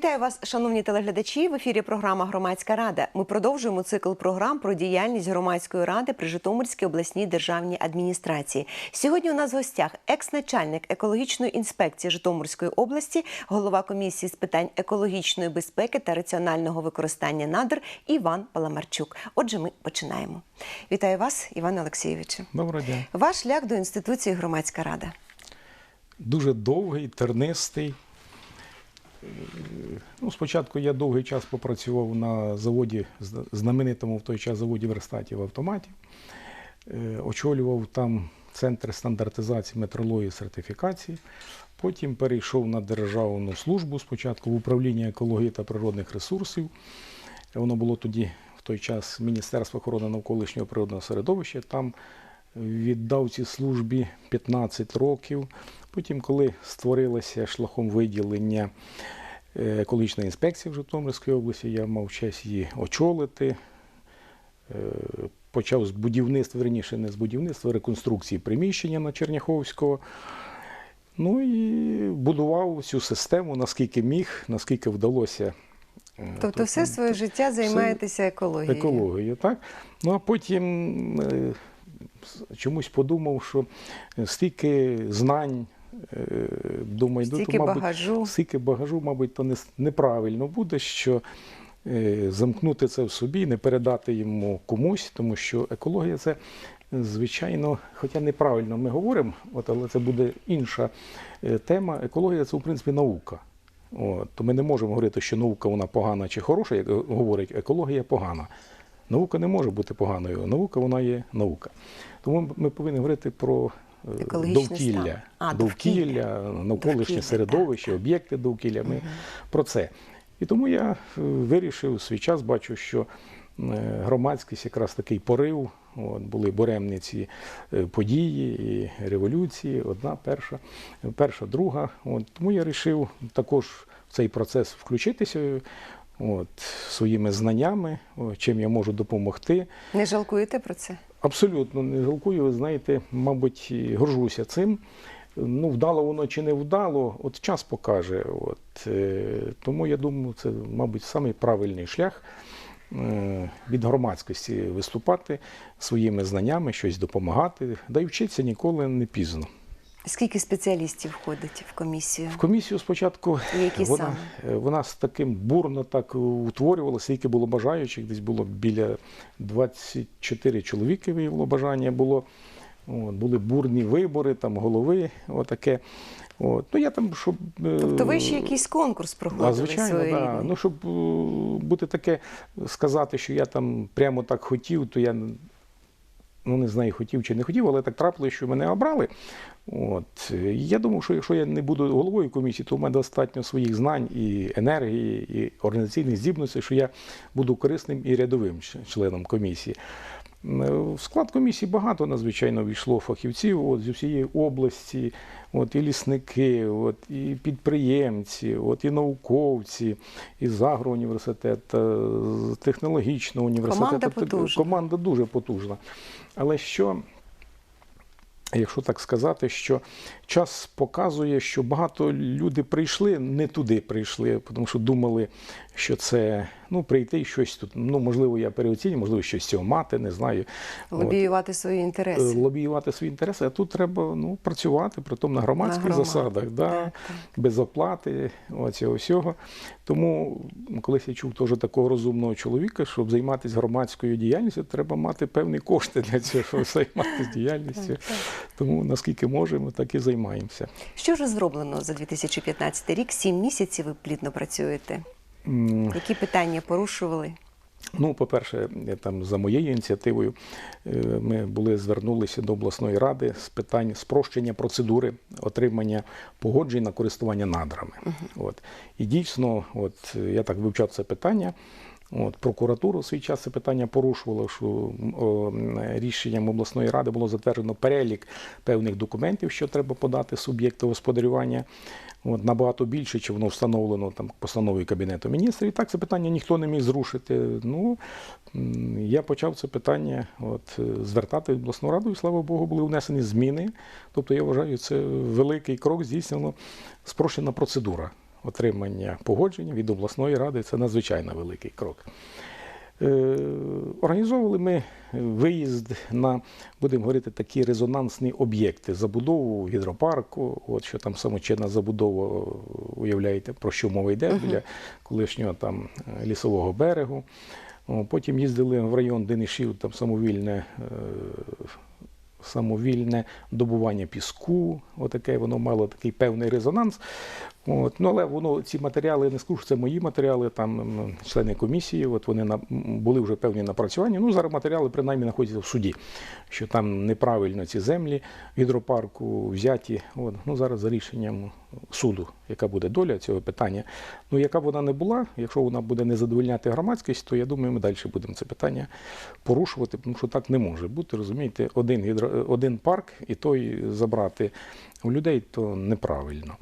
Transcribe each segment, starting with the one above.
Вітаю вас, шановні телеглядачі. В ефірі програма Громадська рада. Ми продовжуємо цикл програм про діяльність громадської ради при Житомирській обласній державній адміністрації. Сьогодні у нас в гостях екс-начальник екологічної інспекції Житомирської області, голова комісії з питань екологічної безпеки та раціонального використання надр Іван Паламарчук. Отже, ми починаємо. Вітаю вас, Іван Олексійовичу. Доброго дня. Ваш шлях до інституції Громадська рада. Дуже довгий, тернистий. Ну, спочатку я довгий час попрацював на заводі, знаменитому в той час заводі верстатів автоматів. Е, Очолював там центр стандартизації метрології сертифікації. Потім перейшов на державну службу спочатку в управління екології та природних ресурсів. Воно було тоді в той час Міністерство охорони навколишнього природного середовища. Там віддав цій службі 15 років. Потім, коли створилася шляхом виділення екологічна інспекція в Житомирській області, я мав честь її очолити. Е, Почав з будівництва, верніше не з будівництва, реконструкції приміщення на Черняховського. Ну і будував цю систему, наскільки міг, наскільки вдалося. Е, Тобто, тут, все своє життя займаєтеся екологією. екологію, так? Ну а потім е, чомусь подумав, що стільки знань, е, думаю, ну, то, мабуть, багажу. стільки багажу, мабуть, то не, неправильно буде, що е, замкнути це в собі, не передати йому комусь, тому що екологія це. Звичайно, хоча неправильно ми говоримо, от, але це буде інша е, тема. Екологія це, в принципі, наука. От, то ми не можемо говорити, що наука вона погана чи хороша, як говорить, екологія погана. Наука не може бути поганою. Наука вона є наука. Тому ми повинні говорити про Екологічний довкілля, стан. А, довкілля, довкілля. навколишнє Довкілля, середовище, об'єкти довкілля. Ми про це. І тому я е, вирішив свій час, бачу, що е, громадськість якраз такий порив. От, були буремні ці е, події і революції, одна, перша, перша, друга. От, тому я вирішив також в цей процес включитися от, своїми знаннями, чим я можу допомогти. Не жалкуєте про це? Абсолютно не жалкую, ви знаєте, мабуть, горжуся цим. Ну, вдало воно чи не вдало, от час покаже. От, е, тому я думаю, це, мабуть, самий правильний шлях е, від громадськості виступати своїми знаннями, щось допомагати. Да й вчитися ніколи не пізно. Скільки спеціалістів входить в комісію? В комісію спочатку які вона, саме? е, вона з таким бурно так утворювалася, скільки було бажаючих, десь було біля 24 чоловіки виявило бажання було. От, були бурні вибори, там голови, отаке. От. Ну, я там, щоб, е, Тобто ви ще якийсь конкурс проходили а, звичайно, да. ну, щоб е, бути таке, сказати, що я там прямо так хотів, то я ну, не знаю, хотів чи не хотів, але так трапилося, що мене обрали. От. Я думав, що якщо я не буду головою комісії, то в мене достатньо своїх знань і енергії, і організаційних здібностей, що я буду корисним і рядовим членом комісії. Е, В склад комісії багато надзвичайно війшло фахівців от, з усієї області, от, і лісники, от, і підприємці, от, і науковці, і з агроуніверситету, з технологічного університету. Команда потужна. Команда дуже потужна. Але що, якщо так сказати, що час показує, що багато люди прийшли, не туди прийшли, тому що думали, що це ну, прийти і щось тут. Ну, можливо, я переоцінюю, можливо, щось з цього мати, не знаю. От. Лобіювати свої Е, інтереси. Лобіювати свої інтереси, а тут треба ну, працювати, при тому на громадських громаду. засадах, да, Так, так. без оплати, оцього всього. Тому колись я чув теж такого розумного чоловіка, щоб займатися громадською діяльністю, треба мати певні кошти для цього, щоб займатися діяльністю. Тому наскільки можемо, так і займаємося. Що ж зроблено за 2015 рік? Сім місяців ви плідно працюєте. Які питання порушували? Ну, по-перше, там за моєю ініціативою е, ми були звернулися до обласної ради з питань спрощення процедури отримання погоджень на користування надрами. От. І дійсно, от я так вивчав це питання. От, прокуратура у свій час це питання порушувала, що о, рішенням обласної ради було затверджено перелік певних документів, що треба подати суб'єкту господарювання. От, набагато більше, чи воно встановлено там постановою Кабінету міністрів. І так це питання ніхто не міг зрушити. Ну, я почав це питання от, е, звертати в обласну раду, і слава Богу, були внесені зміни. Тобто, я вважаю, це великий крок, здійснено спрощена процедура. Отримання погодження від обласної ради. Це надзвичайно великий крок. Е, Організовували ми виїзд на, будемо говорити, такі резонансні об'єкти, забудову гідропарку, от що там самочинна забудова, уявляєте, про що мова йде біля колишнього там е, лісового берегу. Потім їздили в район Денишів, там самовільне, е, самовільне добування піску. Отаке воно мало такий певний резонанс. От. Ну, але воно ці матеріали не скажу, це мої матеріали, там члени комісії, от вони на, були вже певні напрацювання. Ну, зараз матеріали принаймні знаходяться в суді, що там неправильно ці землі гідропарку взяті. От. Ну, зараз за рішенням суду, яка буде доля цього питання. Ну, яка б вона не була, якщо вона буде не задовольняти громадськість, то я думаю, ми далі будемо це питання порушувати, тому що так не може бути. Розумієте, один, гідро, один парк і той забрати у людей, то неправильно.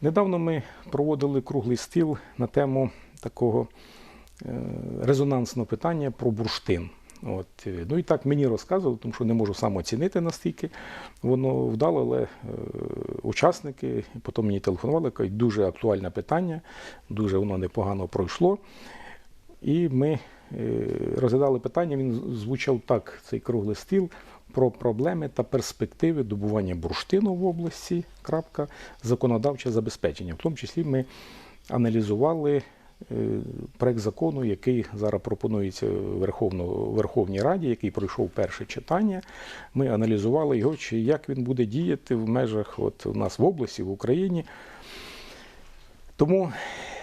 Недавно ми проводили круглий стіл на тему такого е, резонансного питання про бурштин. От. е, Ну і так мені розказували, тому що не можу сам оцінити настільки. Воно вдало, але е, учасники потім мені телефонували, кажуть, дуже актуальне питання, дуже воно непогано пройшло. І ми розглядали питання, він звучав так, цей круглий стіл, про проблеми та перспективи добування бурштину в області, крапка, законодавче забезпечення. В тому числі ми аналізували е, проект закону, який зараз пропонується Верховно, Верховній Раді, який пройшов перше читання. Ми аналізували його, чи як він буде діяти в межах от, у нас в області, в Україні. Тому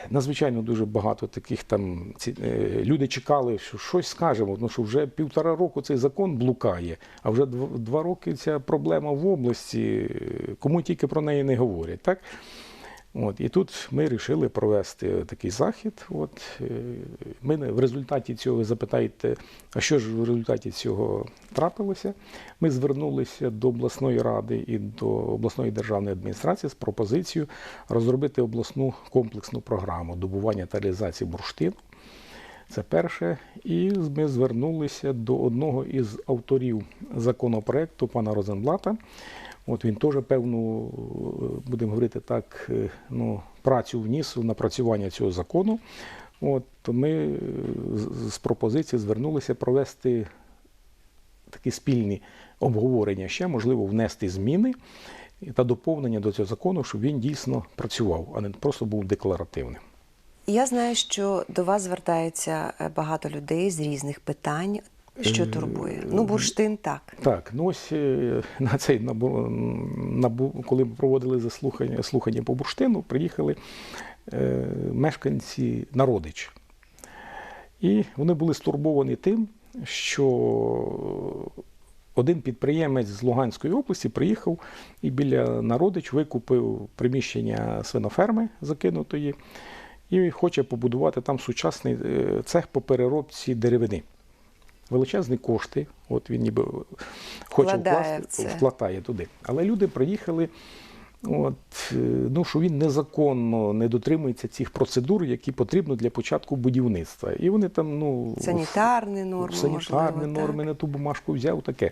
надзвичайно дуже багато таких там ці, е, люди чекали, що щось скажемо, тому що вже півтора року цей закон блукає, а вже дв- два роки ця проблема в області, е, кому тільки про неї не говорять. Так? От, і тут ми вирішили провести такий захід. От, е, ми в результаті цього запитаєте, а що ж в результаті цього трапилося? Ми звернулися до обласної ради і до обласної державної адміністрації з пропозицією розробити обласну комплексну програму добування та реалізації бурштину. Це перше. І ми звернулися до одного із авторів законопроекту, пана Розенблата. От він теж певну, будемо говорити так, е, ну, працю вніс в напрацювання цього закону. От, ми е, з- пропозиції звернулися провести такі спільні обговорення ще, можливо, внести зміни та доповнення до цього закону, щоб він дійсно працював, а не просто був декларативним. Я знаю, що до вас звертаються е, багато людей з різних питань. Що Е, турбує? Ну, бурштин так. Так, ну ось е, на цей набу, набу, коли проводили заслухання слухання по бурштину, приїхали е, мешканці Народич. І вони були стурбовані тим, що один підприємець з Луганської області приїхав і біля Народич викупив приміщення свиноферми закинутої і хоче побудувати там сучасний е, цех по переробці деревини величезні кошти. От він ніби хоче Вкладає вкласти, вкладає туди. Але люди приїхали. От, е, ну, що він незаконно не дотримується цих процедур, які потрібно для початку будівництва. І вони там, ну, Санітарні норми, санітарні можливо, норми, так. на ту бумажку взяв, таке.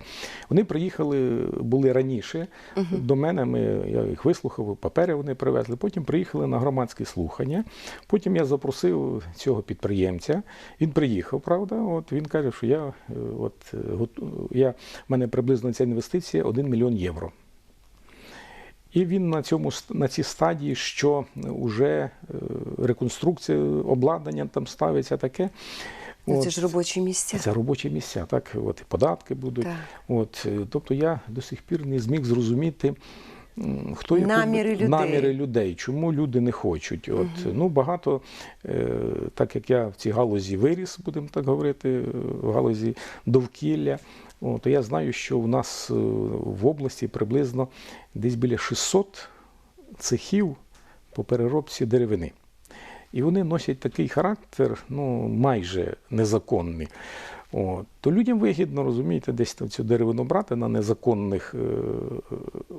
Вони приїхали, були раніше до мене, ми, я їх вислухав, папери вони привезли. Потім приїхали на громадські слухання. Потім я запросив цього підприємця. Він приїхав, правда. От він каже, що я, е, от, е, я, в мене приблизно ця інвестиція 1 мільйон євро. І він на цьому на цій стадії, що вже реконструкція обладнання там ставиться таке. От. Це ж робочі місця. Це робочі місця, так, от і податки будуть. Так. От, е, тобто я до сих пір не зміг зрозуміти, хто яку- Наміри людей. наміри людей, чому люди не хочуть. От, ну, багато, е, так як я в цій галузі виріс, будемо так говорити, е, в галузі довкілля, то я знаю, що в нас е, в області приблизно десь біля 600 цехів по переробці деревини. І вони носять такий характер, ну, майже незаконний. От. То людям вигідно, розумієте, десь там цю деревину брати на незаконних е,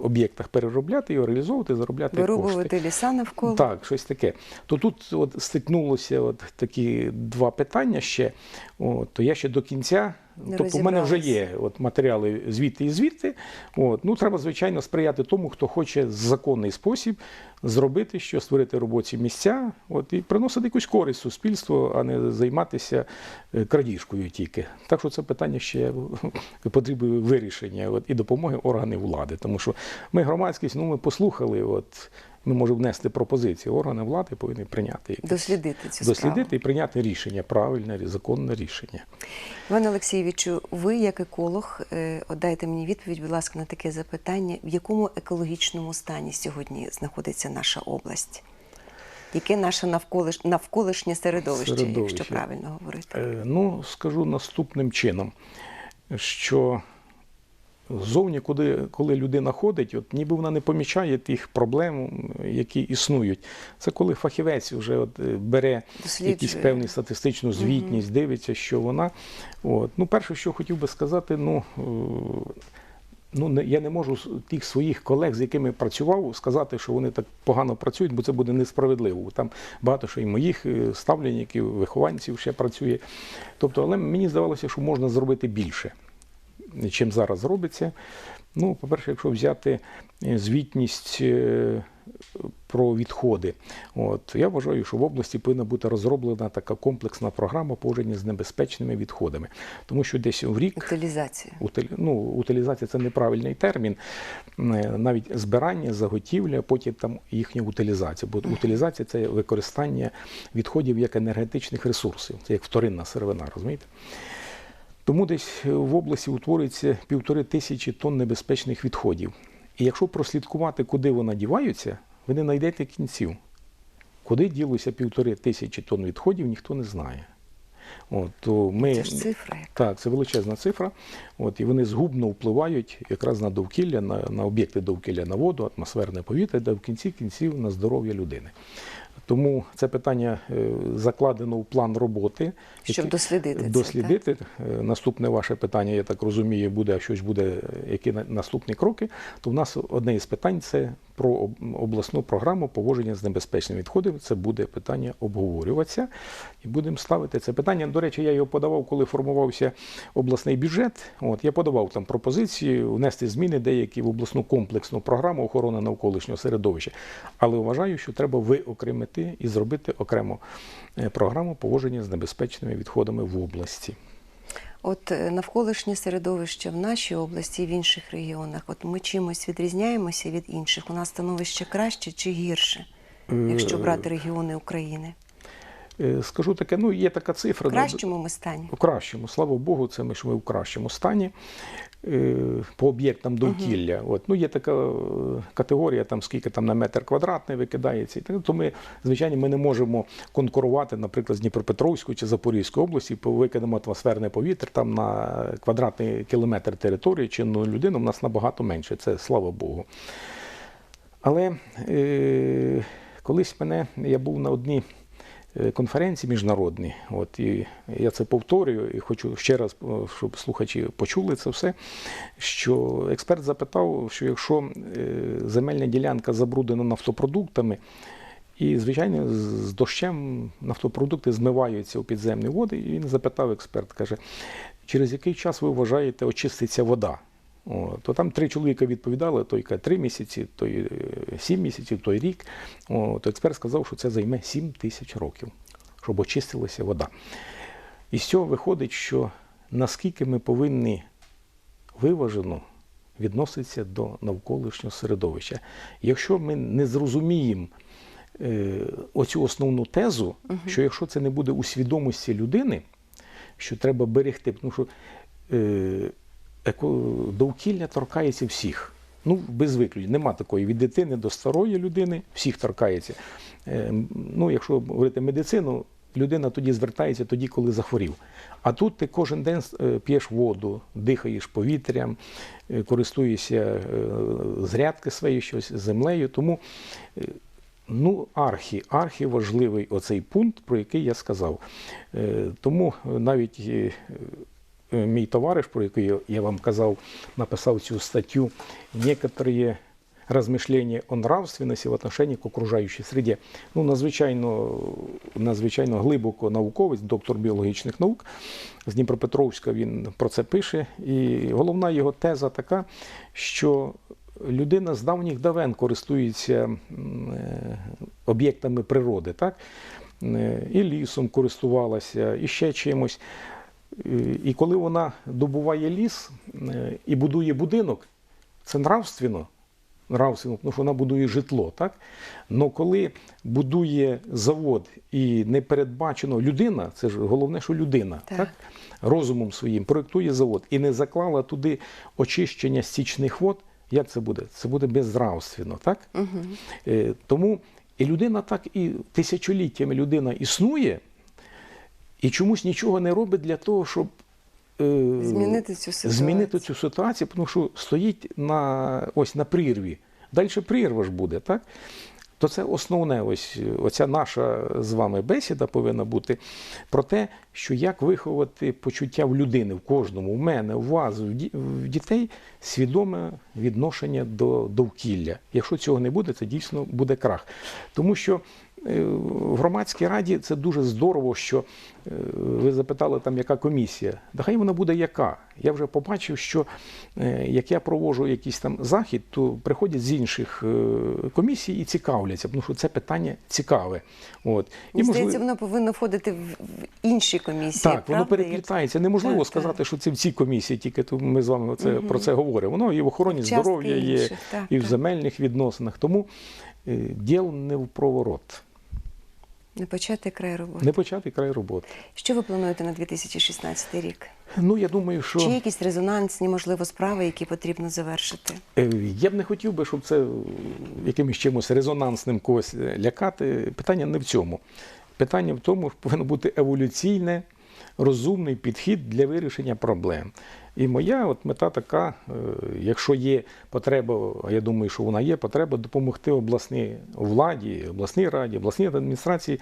об'єктах переробляти і реалізовувати, заробляти кошти. Вирубувати ліса навколо. Так, щось таке. То тут от стикнулося от такі два питання ще. От, то я ще до кінця, Не тобто в мене вже є от, матеріали звідти і звідти. От, ну, треба, звичайно, сприяти тому, хто хоче законний спосіб зробити що, створити робочі місця от, і приносити якусь користь суспільству, а не займатися е, крадіжкою тільки. Так що це питання ще потребує вирішення от, і допомоги органів влади. Тому що ми громадськість, ну ми послухали, от, ми можемо внести пропозиції. Органи влади повинні прийняти якісь- Дослідити цю дослідити справу. і прийняти рішення, правильне, законне рішення. Іван Олексійовичу, ви як еколог, е, дайте мені відповідь, будь ласка, на таке запитання: в якому екологічному стані сьогодні знаходиться наша область? Яке наше навколиш... навколишнє середовище, Середовище. якщо правильно говорити? Е, Ну, скажу наступним чином, що зовні, коли, коли людина ходить, от ніби вона не помічає тих проблем, які існують. Це коли фахівець вже от, е, бере якісь певні статистичну звітність, дивиться, що вона. От. Ну, перше, що хотів би сказати, ну. Ну, не- я не можу тих своїх колег, з якими працював, сказати, що вони так погано працюють, бо це буде несправедливо. Там багато що і моїх е, ставленників, вихованців ще працює. Тобто, але мені здавалося, що можна зробити більше, чим зараз робиться. Ну, по-перше, якщо взяти е, звітність е, про відходи, от я вважаю, що в області повинна бути розроблена така комплексна програма поводження з небезпечними відходами, тому що десь в рік Утилізація. Утилі... Ну, утилізація це неправильний термін. Е, Навіть збирання, заготівля, потім там їхня утилізація. Бо утилізація це використання відходів як енергетичних ресурсів, це як вторинна сировина, розумієте? Тому десь в області утворюється півтори тисячі тонн небезпечних відходів. І якщо прослідкувати, куди вони діваються, ви не знайдете кінців. Куди ділося півтори тисячі тонн відходів, ніхто не знає. От, то ми... Це ж цифра. яка. Так, це величезна цифра. От, і вони згубно впливають якраз на довкілля, на, на об'єкти довкілля, на воду, атмосферне повітря, де в кінці кінців на здоров'я людини. Тому це питання е, закладено в план роботи. Щоб який- дослідити це, дослідити. Е, Наступне ваше питання, я так розумію, буде, щось буде, які на- наступні кроки. То в нас одне із питань це про обласну програму поводження з небезпечними відходами. Це буде питання обговорюватися і будемо ставити це питання. До речі, я його подавав, коли формувався обласний бюджет. От я подавав там пропозиції внести зміни деякі в обласну комплексну програму охорони навколишнього середовища. Але вважаю, що треба виокремити і зробити окремо е, програму поводження з небезпечними відходами в області. От е, навколишнє середовище в нашій області і в інших регіонах. От ми чимось відрізняємося від інших. У нас становище краще чи гірше, якщо брати регіони України? Е, Скажу таке, ну є така цифра. В кращому ми стані. У кращому, слава Богу, це ми ж ми в кращому стані е, по об'єктам довкілля. От, ну, є така е, категорія, там, скільки там на метр квадратний викидається. І так, то ми, звичайно, ми не можемо конкурувати, наприклад, з Дніпропетровською чи Запорізькою області викидемо атмосферне повітря там на квадратний кілометр території чи на людину в нас набагато менше. Це слава Богу. Але е, колись мене я був на одній е, конференції міжнародній, от і я це повторюю, і хочу ще раз, щоб слухачі почули це все. Що експерт запитав, що якщо е, земельна ділянка забруднена нафтопродуктами, і, звичайно, з дощем нафтопродукти змиваються у підземні води. І він запитав експерт, каже, через який час ви вважаєте очиститься вода? О, то там три чоловіка відповідали, той каже, три місяці, той е, сім місяців, той рік. О, то експерт сказав, що це займе сім тисяч років, щоб очистилася вода. І з цього виходить, що наскільки ми повинні виважено відноситися до навколишнього середовища. Якщо ми не зрозуміємо е, оцю основну тезу, що якщо це не буде у свідомості людини, що треба берегти, тому що е, довкілля торкається всіх. Ну, без виключення. Нема такої від дитини до старої людини, всіх торкається. Е, ну, якщо говорити медицину, людина тоді звертається тоді, коли захворів. А тут ти кожен день е, п'єш воду, дихаєш повітрям, е, користуєшся зрядки своєю щось землею. Тому Ну, архі, архі важливий оцей пункт, про який я сказав. Тому навіть мій товариш, про який я- вам казав, написав цю статтю, некоторі размышления о нравственности в отношении к окружающей среде. Ну, надзвичайно, надзвичайно глибоко науковець, доктор біологічних наук з Дніпропетровська, він про це пише. І головна його теза така, що людина з давніх давен користується е, об'єктами природи, так? Е, і лісом користувалася, і ще чимось. І коли вона добуває ліс е, і будує будинок, це нравственно, нравственно, тому що вона будує житло, так? Но коли будує завод і не передбачено людина, це ж головне, що людина, Так. так. розумом своїм проєктує завод і не заклала туди очищення стічних вод, як це буде? Це буде безнравственно, так? Е, Тому і людина так і тисячоліттями людина існує, і чомусь нічого не робить для того, щоб е, Змінити цю ситуацію. змінити цю ситуацію, тому що стоїть на, ось на прірві. Далі прірва ж буде, так? То це основне, ось оця наша з вами бесіда повинна бути про те, що як виховати почуття в людини, в кожному, в мене, в вас, в ді- в дітей свідоме відношення до довкілля. Якщо цього не буде, це дійсно буде крах. Тому що в громадській раді це дуже здорово, що е, ви запитали там, яка комісія. Да хай вона буде яка. Я вже побачив, що е, як я проводжу якийсь там захід, то приходять з інших е, комісій і цікавляться, тому що це питання цікаве. От. Можливо- здається, воно повинно входити в, інші комісії. так, воно правда? переплітається. Неможливо Так, сказати, так. що це в цій комісії, тільки ми з вами це, про це говоримо. Воно і в охороні здоров'я є, так, і в земельних відносинах. Тому е, діл не в проворот, Не почати край роботи. не почати край роботи. Що ви плануєте на 2016 рік? Ну, я думаю, що Чи якісь резонансні, можливо, справи, які потрібно завершити? е, я б не хотів би, щоб це е, якимось чимось резонансним когось е, лякати. Питання не в цьому. Питання в тому, що повинно бути еволюційне, розумний підхід для вирішення проблем. І моя от мета така, е, якщо є потреба, а я думаю, що вона є, потреба допомогти обласній владі, обласній раді, обласній адміністрації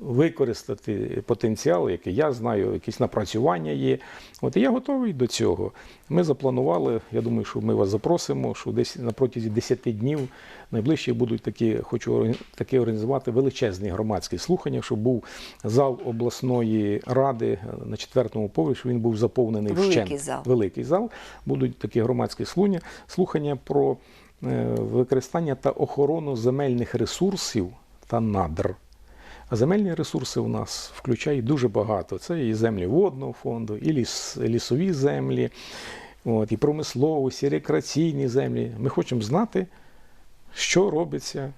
використати потенціал, який я знаю, якісь напрацювання є. От і я готовий до цього. Ми запланували, я думаю, що ми вас запросимо, що десь на протязі 10 днів найближчі будуть такі, хочу такі організувати величезні громадські слухання, щоб був зал обласної ради на четвертому поверсі, він був заповнений Великий вщент. зал. Великий зал. Будуть такі громадські слухання, слухання про е, використання та охорону земельних ресурсів та надр. А земельні ресурси у нас включають дуже багато. Це і землі водного фонду, і ліс, лісові землі, от, і промисловості, і рекреаційні землі. Ми хочемо знати, що робиться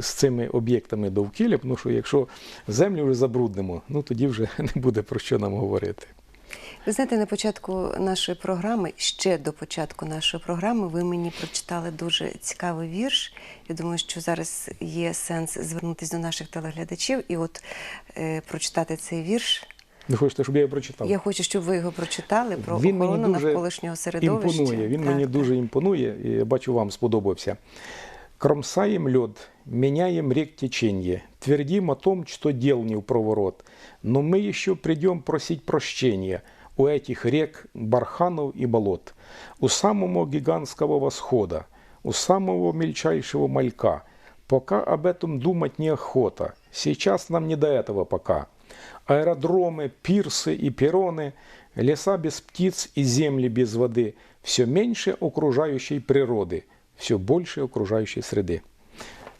з цими об'єктами довкілля, тому що якщо землю вже забруднимо, ну тоді вже не буде про що нам говорити. Ви знаєте, на початку нашої програми, ще до початку нашої програми, ви мені прочитали дуже цікавий вірш. Я думаю, що зараз є сенс звернутися до наших телеглядачів і от е, прочитати цей вірш. Ви хочете, щоб я його прочитав? Я хочу, щоб ви його прочитали про Він мені охорону дуже навколишнього середовища. Імпонує. Він Так, мені так. дуже імпонує, і я бачу, вам сподобався. Кромсаем лед, меняем рек теченье, твердим о том, что дел не в проворот. Но мы еще придем просить прощения у этих рек, барханов и болот, у самого гигантского восхода, у самого мельчайшего малька. Пока об этом думать неохота. Сейчас нам не до этого пока. Аэродромы, пирсы и перроны, леса без птиц и земли без воды, все меньше окружающей природы, все больше окружающей среды.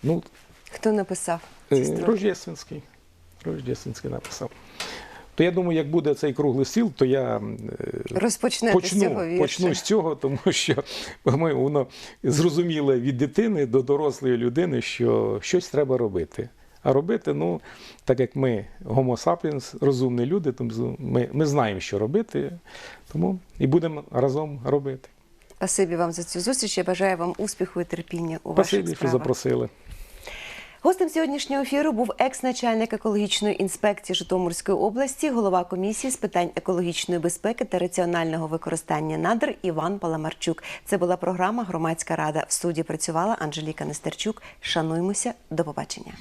Ну, Хто написав ці е, строки? Рождественський. Рождественський написав. То я думаю, як буде цей круглий стіл, то я е, Розпочнете з цього почну, з цього, тому що по-моєму, воно зрозуміле від дитини до дорослої людини, що щось треба робити. А робити, ну, так як ми Homo sapiens, розумні люди, тому ми, ми знаємо, що робити, тому і будемо разом робити. Спасибі вам за цю зустріч. Я бажаю вам успіху і терпіння у ваших Спасибі, що запросили. Гостем сьогоднішнього ефіру був екс-начальник екологічної інспекції Житомирської області, голова комісії з питань екологічної безпеки та раціонального використання надр Іван Паламарчук. Це була програма Громадська рада. В студії працювала Анжеліка Нестерчук. Шануймося. До побачення.